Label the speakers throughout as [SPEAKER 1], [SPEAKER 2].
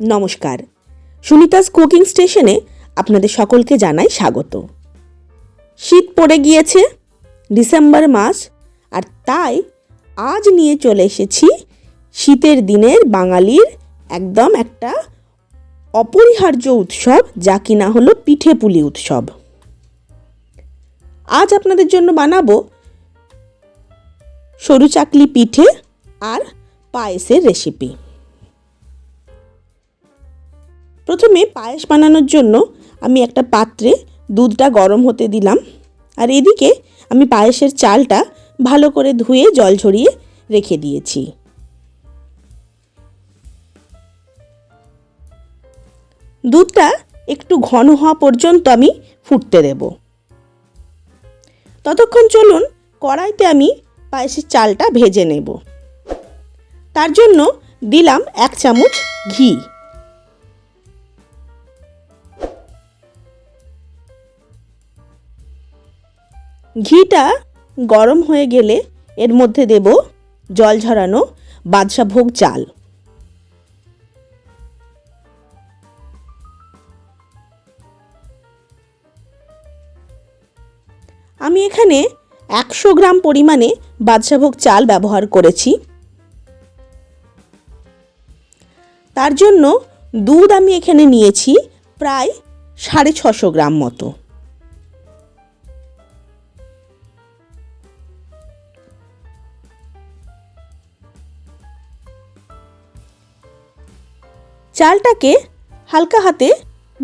[SPEAKER 1] নমস্কার। সুনিতাস কুকিং স্টেশনে আপনাদের সকলকে জানাই স্বাগত। শীত পড়ে গিয়েছে, ডিসেম্বর মাস, আর তাই আজ নিয়ে চলে এসেছি শীতের দিনের বাঙালির একদম একটা অপরিহার্য উৎসব, যা কিনা হলো পিঠে পুলি উৎসব। আজ আপনাদের জন্য বানাবো সরু চাকলি পিঠে আর পায়েসের রেসিপি প্রথমে পায়েস বানানোর জন্য আমি একটা পাত্রে দুধটা গরম হতে দিলাম। আর এদিকে আমি পায়েসের চালটা ভালো করে ধুয়ে জল ঝরিয়ে রেখে দিয়েছি। দুধটা একটু ঘন হওয়া পর্যন্ত আমি ফুটতে দেব। ততক্ষণ চলুন কড়াইতে আমি পায়েসের চালটা ভেজে নেব। তার জন্য দিলাম এক চামচ ঘি। ঘিটা গরম হয়ে গেলে এর মধ্যে দেব জল ঝরানো বাদশাভোগ চাল। আমি এখানে একশো গ্রাম পরিমাণে বাদশাভোগ চাল ব্যবহার করেছি। তার জন্য দুধ আমি এখানে নিয়েছি প্রায় সাড়ে ছশো গ্রাম মতো। চালটাকে হালকা হাতে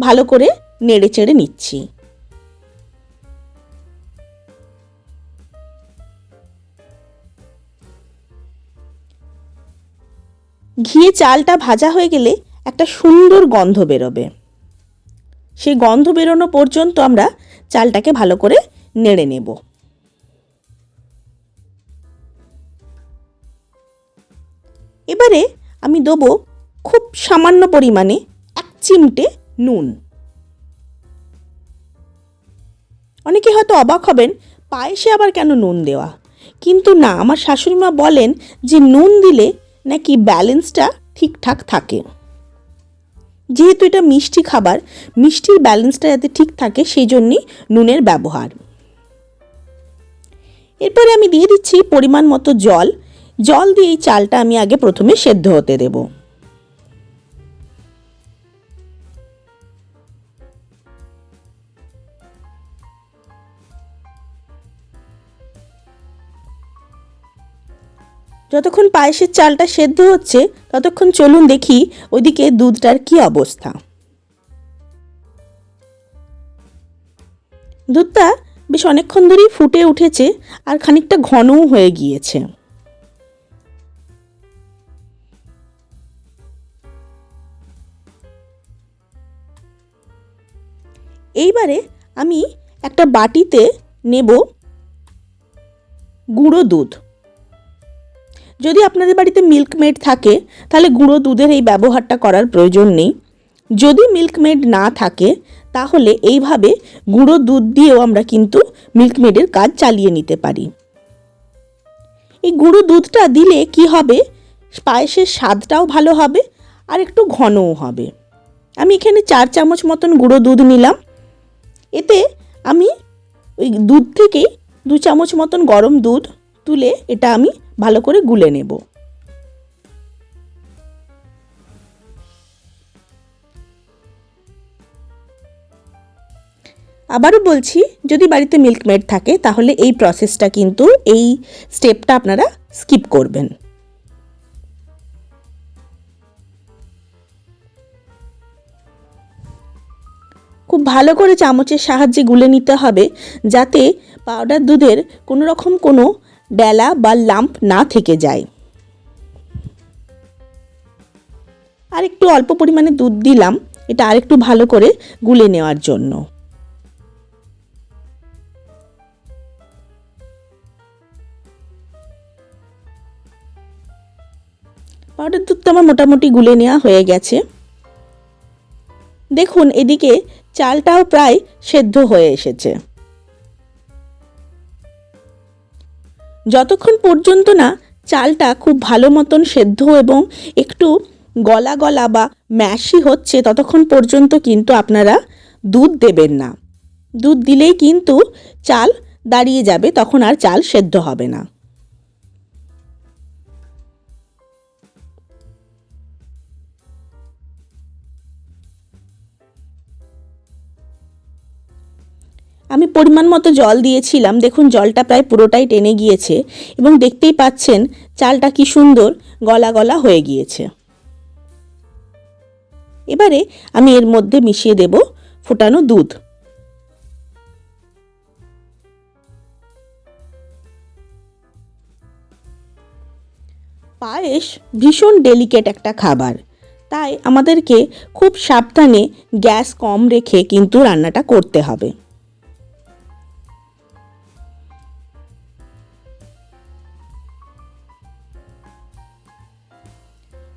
[SPEAKER 1] ভালো করে নেড়ে চেড়ে নিচ্ছি। ঘিয়ে চালটা ভাজা হয়ে গেলে একটা সুন্দর গন্ধ বেরোবে। সেই গন্ধ বেরোনো পর্যন্ত আমরা চালটাকে ভালো করে নেড়ে নেব। এবারে আমি দেবো খুব সামান্য পরিমাণে এক চিমটে নুন। অনেকে হয়তো অবাক হবেন, পায়েসে আবার কেন নুন দেওয়া? কিন্তু না, আমার শাশুড়ি মা বলেন যে নুন দিলে নাকি ব্যালেন্সটা ঠিকঠাক থাকে। যেহেতু এটা মিষ্টি খাবার, মিষ্টির ব্যালেন্সটা যাতে ঠিক থাকে, সেই জন্যই নুনের ব্যবহার। এরপরে আমি দিয়ে দিচ্ছি পরিমাণ মতো জল। জল দিয়ে এই চালটা আমি আগে প্রথমে সেদ্ধ হতে দেবো। যতক্ষণ পায়েসের চালটা সেদ্ধ হচ্ছে, ততক্ষণ চলুন দেখি ওইদিকে দুধটার কি অবস্থা। দুধটা বেশ অনেকক্ষণ ধরেই ফুটে উঠেছে আর খানিকটা ঘনও হয়ে গিয়েছে। এইবারে আমি একটা বাটিতে নেব গুঁড়ো দুধ। যদি আপনাদের বাড়িতে মিল্কমেড থাকে, তাহলে গুঁড়ো দুধের এই ব্যবহারটা করার প্রয়োজন নেই। যদি মিল্কমেড না থাকে, তাহলে এইভাবে গুঁড়ো দুধ দিয়েও আমরা কিন্তু মিল্কমেডের কাজ চালিয়ে নিতে পারি। এই গুঁড়ো দুধটা দিলে কি হবে? পায়েসের স্বাদটাও ভালো হবে, আর একটু ঘনও হবে। আমি এখানে চার চামচ মতন গুঁড়ো দুধ নিলাম। এতে আমি ওই দুধ থেকেই দু চামচ মতন গরম দুধ তুলে এটা আমি ভালো করে গুলে নেব। আবারও বলছি, যদি বাড়িতে মিল্কমেড থাকে, তাহলে এই প্রসেসটা কিন্তু এই স্টেপটা আপনারা স্কিপ করবেন। খুব ভালো করে চামচের সাহায্যে গুলে নিতে হবে, যাতে পাউডার দুধের কোনো রকম কোনো ডেলা বা লাম্প না থেকে যায়। আর একটু অল্প পরিমাণে দুধ দিলাম, এটা আরেকটু ভালো করে গুলে নেওয়ার জন্য। পাউডার দুধটা আমার মোটামুটি গুলে নেওয়া হয়ে গেছে। দেখুন, এদিকে চালটাও প্রায় সেদ্ধ হয়ে এসেছে। যতক্ষণ পর্যন্ত না চালটা খুব ভালো মতন সেদ্ধ এবং একটু গলা গলা বা ম্যাশি হচ্ছে, ততক্ষণ পর্যন্ত কিন্তু আপনারা দুধ দেবেন না। দুধ দিলেই কিন্তু চাল দাঁড়িয়ে যাবে, তখন আর চাল সেদ্ধ হবে না। আমি পরিমাণ মতো জল দিয়েছিলাম। দেখুন, জলটা প্রায় পুরোটাই টেনে গিয়েছে এবং দেখতেই পাচ্ছেন চালটা কি সুন্দর গলা গলা হয়ে গিয়েছে। এবারে আমি এর মধ্যে মিশিয়ে দেব ফোটানো দুধ। পায়েস ভীষণ ডেলিকেট একটা খাবার। তাই আমাদেরকে খুব সাবধানে গ্যাস কম রেখে কিন্তু রান্নাটা করতে হবে।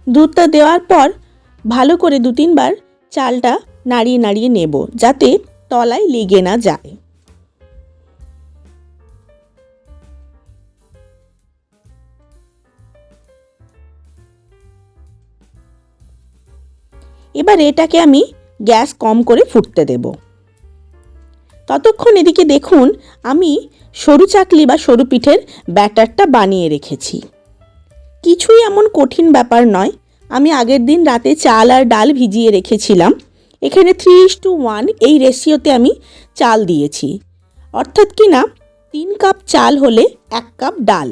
[SPEAKER 1] দুধটা দেওয়ার পর ভালো করে দু তিনবার চালটা নাড়িয়ে নাড়িয়ে নেব, যাতে তলায় লেগে না যায়। এবার এটাকে আমি গ্যাস কম করে ফুটতে দেব। ততক্ষণ এদিকে দেখুন, আমি সরু চাকলি বা সরু পিঠের ব্যাটারটা বানিয়ে রেখেছি। কিছুই এমন কঠিন ব্যাপার নয় আমি আগের দিন রাতে চাল আর ডাল ভিজিয়ে রেখেছিলাম। এখানে থ্রি ইস টু ওয়ান এই রেশিওতে আমি চাল দিয়েছি। অর্থাৎ কি না, তিন কাপ চাল হলে এক কাপ ডাল।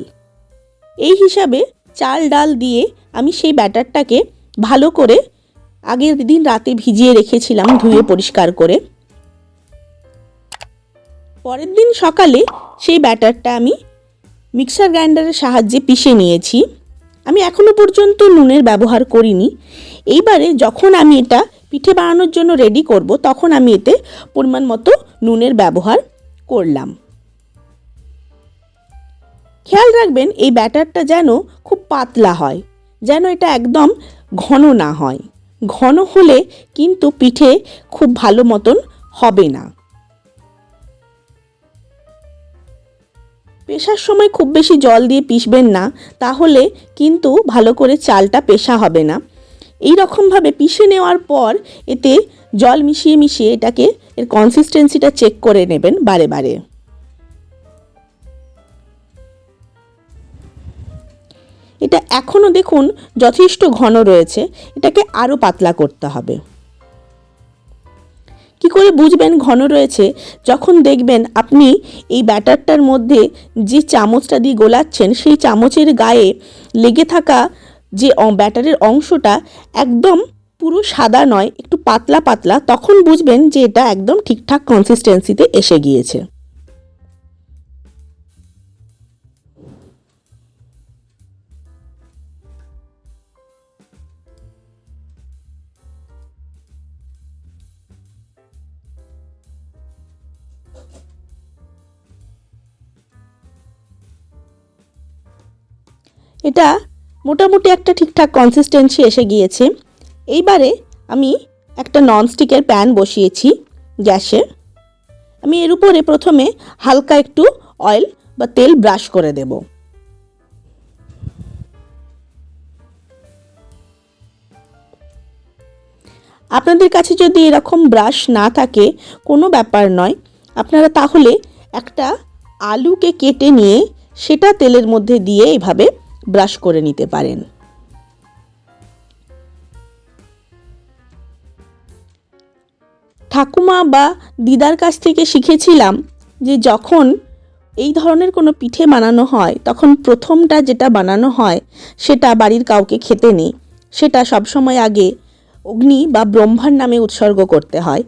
[SPEAKER 1] এই হিসাবে চাল ডাল দিয়ে আমি সেই ব্যাটারটাকে ভালো করে আগের দিন রাতে ভিজিয়ে রেখেছিলাম ধুয়ে পরিষ্কার করে। পরের দিন সকালে সেই ব্যাটারটা আমি মিক্সার গ্রাইন্ডারের সাহায্যে পিষে নিয়েছি। আমি এখনও পর্যন্ত নুনের ব্যবহার করিনি। এইবারে যখন আমি এটা পিঠে বানানোর জন্য রেডি করব, তখন আমি এতে পরিমাণ মতো নুনের ব্যবহার করলাম। খেয়াল রাখবেন, এই ব্যাটারটা যেন খুব পাতলা হয়, যেন এটা একদম ঘন না হয়। ঘন হলে কিন্তু পিঠে খুব ভালো মতন হবে না। পেশার সময় খুব বেশি জল দিয়ে পিষবেন না, তাহলে কিন্তু ভালো করে চালটা পেশা হবে না। এই রকমভাবে পিষে নেওয়ার পর এতে জল মিশিয়ে মিশিয়ে এটাকে এর কনসিস্টেন্সিটা চেক করে নেবেন বারে বারে। এটা এখনও দেখুন যথেষ্ট ঘন রয়েছে, এটাকে আরও পাতলা করতে হবে। করে বুঝবেন ঘন রয়েছে, যখন দেখবেন আপনি এই ব্যাটারটার মধ্যে যে চামচটা দিয়ে গোলাচ্ছেন, সেই চামচের গায়ে লেগে থাকা যে ব্যাটারের অংশটা একদম পুরো সাদা নয়, একটু পাতলা পাতলা, তখন বুঝবেন যে এটা একদম ঠিকঠাক কনসিস্টেন্সিতে এসে গিয়েছে। এটা মোটামুটি একটা ঠিকঠাক কনসিস্টেন্সি এসে গিয়েছে। এইবারে আমি একটা ননস্টিকের প্যান বসিয়েছি গ্যাসে। আমি এর উপরে প্রথমে হালকা একটু অয়েল বা তেল ব্রাশ করে দেব। আপনাদের কাছে যদি এরকম ব্রাশ না থাকে, কোনো ব্যাপার নয়। আপনারা তাহলে একটা আলুকে কেটে নিয়ে সেটা তেলের মধ্যে দিয়ে এভাবে ব্রাশ করে নিতে পারেন। ঠাকুমা বা দিদার কাছ থেকে শিখেছিলাম যে যখন এই ধরনের কোনো পিঠে বানানো হয়, তখন প্রথমটা যেটা বানানো হয়, সেটা বাড়ির কাউকে খেতে নেই। সেটা সবসময় আগে অগ্নি বা ব্রহ্মার নামে উৎসর্গ করতে হয়।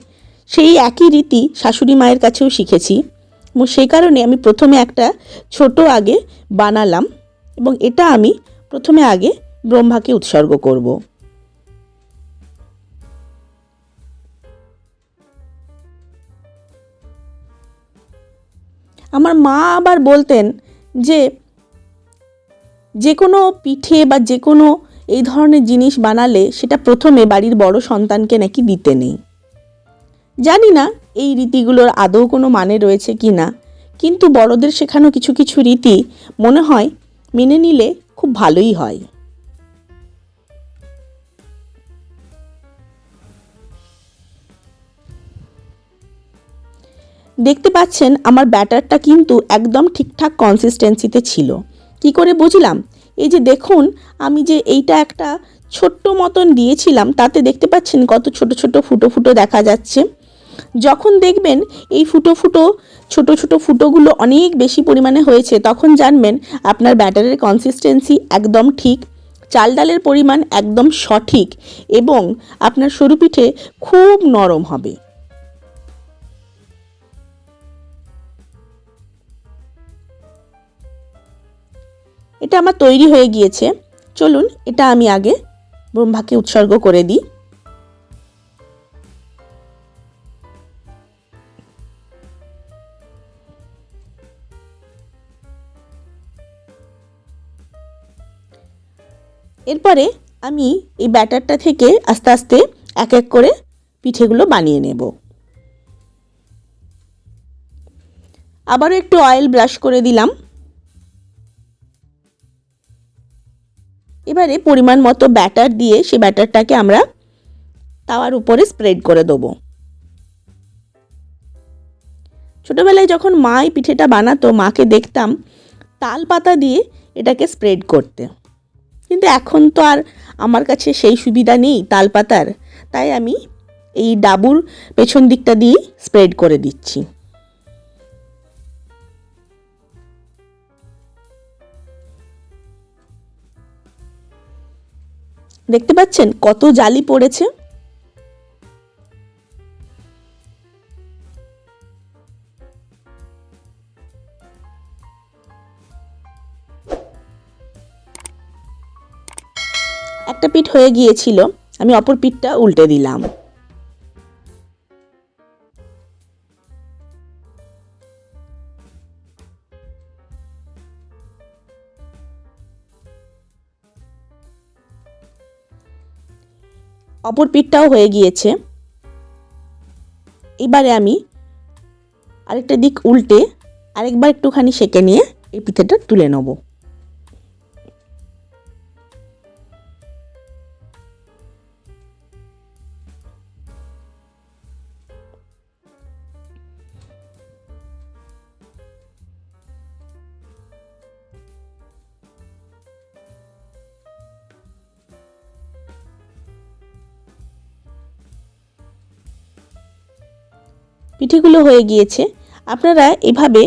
[SPEAKER 1] সেই একই রীতি শাশুড়ি মায়ের কাছেও শিখেছি। এবং সেই কারণে আমি প্রথমে একটা ছোট আগে বানালাম। এবং এটা আমি প্রথমে আগে ব্রহ্মাকে উৎসর্গ করব। আমার মা আবার বলতেন যে যে কোনো পিঠে বা যে কোনো এই ধরনের জিনিস বানালে সেটা প্রথমে বাড়ির বড় সন্তানকে নাকি দিতে নেই। জানি না এই রীতিগুলোর আদৌ কোনো মানে রয়েছে কি না কিন্তু বড়দের শেখানো কিছু কিছু রীতি মনে হয় মেনে নিলে খুব ভালোই হয়। দেখতে পাচ্ছেন আমার ব্যাটারটা কিন্তু একদম ঠিকঠাক কনসিস্টেন্সিতে ছিল। কি করে বুঝলাম? এই যে দেখুন, আমি যে এইটা একটা ছোট্ট মতন দিয়েছিলাম, তাতে দেখতে পাচ্ছেন কত ছোট ছোট ফুটো ফুটো দেখা যাচ্ছে। যখন দেখবেন এই ফুটো ফুটো ছোট ছোট ফুটোগুলো অনেক বেশি পরিমাণে হয়েছে, তখন জানবেন আপনার ব্যাটারের কনসিস্টেন্সি একদম ঠিক, চাল ডালের পরিমাণ একদম সঠিক এবং আপনার সরু পিঠে খুব নরম হবে। এটা আমার তৈরি হয়ে গিয়েছে, চলুন এটা আমি আগে ব্রহ্মাকে উৎসর্গ করে দিই। এরপরে আমি এই ব্যাটারটা থেকে আস্তে আস্তে এক এক করে পিঠেগুলো বানিয়ে নেব। আবারও একটু অয়েল ব্রাশ করে দিলাম। এবারে পরিমাণ মতো ব্যাটার দিয়ে সে ব্যাটারটাকে আমরা তাওয়ার উপরে স্প্রেড করে দেবো। ছোটোবেলায় যখন মা এই পিঠেটা বানাতো, মাকে দেখতাম তাল পাতা দিয়ে এটাকে স্প্রেড করতে। কিন্তু এখন তো আর আমার কাছে সেই সুবিধা নেই তালপাতার। তাই আমি এই ডাবুর পেছন দিকটা দিয়ে স্প্রেড করে দিচ্ছি। দেখতে পাচ্ছেন কত জালি পড়েছে? পিঠ হয়ে গিয়েছিল, আমি অপর পিঠটা উল্টে দিলাম। অপর পিঠটাও হয়ে গিয়েছে। এবারে আমি আরেকটা দিক উল্টে আরেকবার একটুখানি সেঁকে নিয়ে এই পিঠেটা তুলে নেব। পিঠেগুলো হয়ে গিয়েছে, আপনারা এভাবে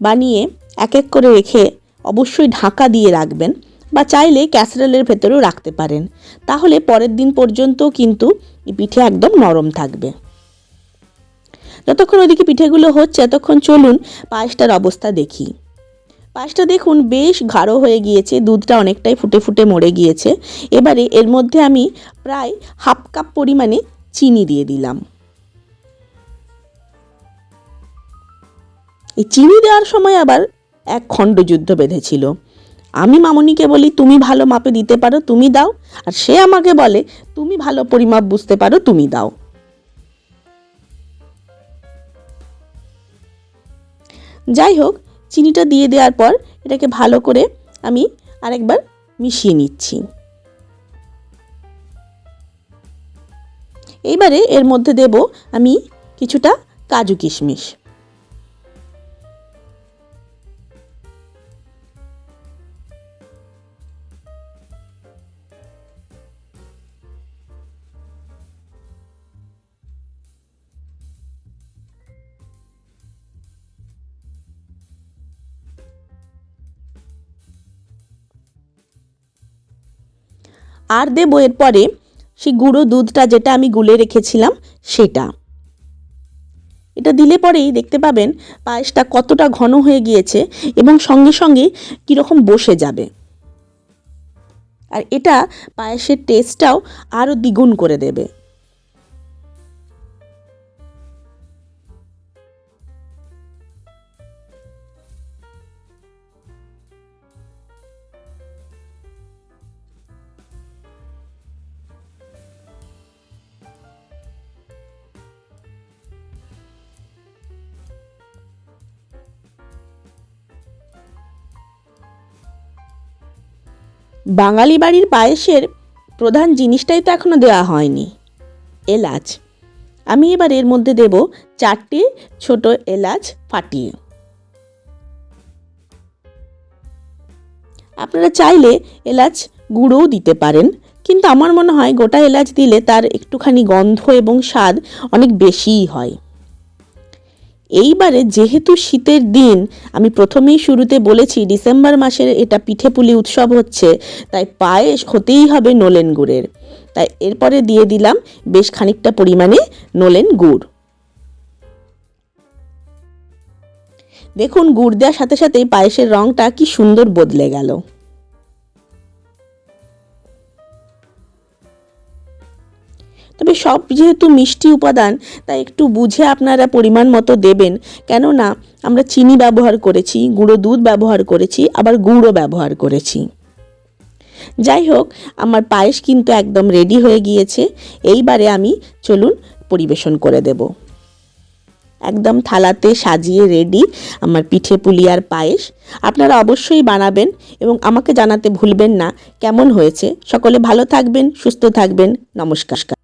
[SPEAKER 1] বানিয়ে এক এক করে রেখে অবশ্যই ঢাকা দিয়ে রাখবেন বা চাইলে ক্যাসারেলের ভেতরেও রাখতে পারেন। তাহলে পরের দিন পর্যন্ত কিন্তু পিঠে একদম নরম থাকবে। যতক্ষণ ওদিকে পিঠেগুলো হচ্ছে ততক্ষণ চলুন পায়েসটার অবস্থা দেখি। পায়েসটা দেখুন বেশ গাঢ় হয়ে গিয়েছে, দুধটা অনেকটাই ফুটে ফুটে মরে গিয়েছে। এবারে এর মধ্যে আমি প্রায় হাফ কাপ পরিমাণে চিনি দিয়ে দিলাম। এই চিনি দেওয়ার সময় আবার এক খণ্ড যুদ্ধ বেঁধেছিল। আমি মামনিকে বলি, তুমি ভালো মাপে দিতে পারো, তুমি দাও। আর সে আমাকে বলে, তুমি ভালো পরিমাপ বুঝতে পারো, তুমি দাও। যাই হোক, চিনিটা দিয়ে দেওয়ার পর এটাকে ভালো করে আমি আরেকবার মিশিয়ে নিচ্ছি। এইবারে এর মধ্যে দেব আমি কিছুটা কাজু কিশমিশ। আর দেবো এরপরে সেই গুঁড়ো দুধটা যেটা আমি গুলে রেখেছিলাম সেটা। এটা দিলে পরেই দেখতে পাবেন পায়েসটা কতটা ঘন হয়ে গিয়েছে এবং সঙ্গে সঙ্গে কীরকম বসে যাবে। আর এটা পায়েসের টেস্টটাও আরও দ্বিগুণ করে দেবে। বাঙালি বাড়ির পায়েসের প্রধান জিনিসটাই তো এখনও দেওয়া হয়নি। এলাচ। আমি এবার এর মধ্যে দেব চারটে ছোট এলাচ ফাটিয়ে। আপনারা চাইলে এলাচ গুঁড়োও দিতে পারেন, কিন্তু আমার মনে হয় গোটা এলাচ দিলে তার একটুখানি গন্ধ এবং স্বাদ অনেক বেশিই হয়। এইবারে যেহেতু শীতের দিন, আমি প্রথমেই শুরুতে বলেছি ডিসেম্বর মাসের এটা পিঠেপুলি উৎসব হচ্ছে, তাই পায়েস হতেই হবে নোলেন গুড়ের। তাই এরপরে দিয়ে দিলাম বেশ খানিকটা পরিমাণে নোলেন গুড়। দেখুন, গুড় দেওয়ার সাথে সাথেই পায়েসের রঙটা কি সুন্দর বদলে গেল। তবে সব যেহেতু মিষ্টি উপাদান, তাই একটু বুঝে আপনারা পরিমাণ মতো দেবেন। কেননা, আমরা চিনি ব্যবহার করেছি, গুঁড়ো দুধ ব্যবহার করেছি, আবার গুঁড়ো ব্যবহার করেছি। যাই হোক, আমার পায়েস কিন্তু একদম রেডি হয়ে গিয়েছে। এইবারে আমি চলুন পরিবেশন করে দেব। একদম থালাতে সাজিয়ে রেডি আমার পিঠে পুলি আর পায়েস। আপনারা অবশ্যই বানাবেন এবং আমাকে জানাতে ভুলবেন না কেমন হয়েছে। সকলে ভালো থাকবেন, সুস্থ থাকবেন। নমস্কার।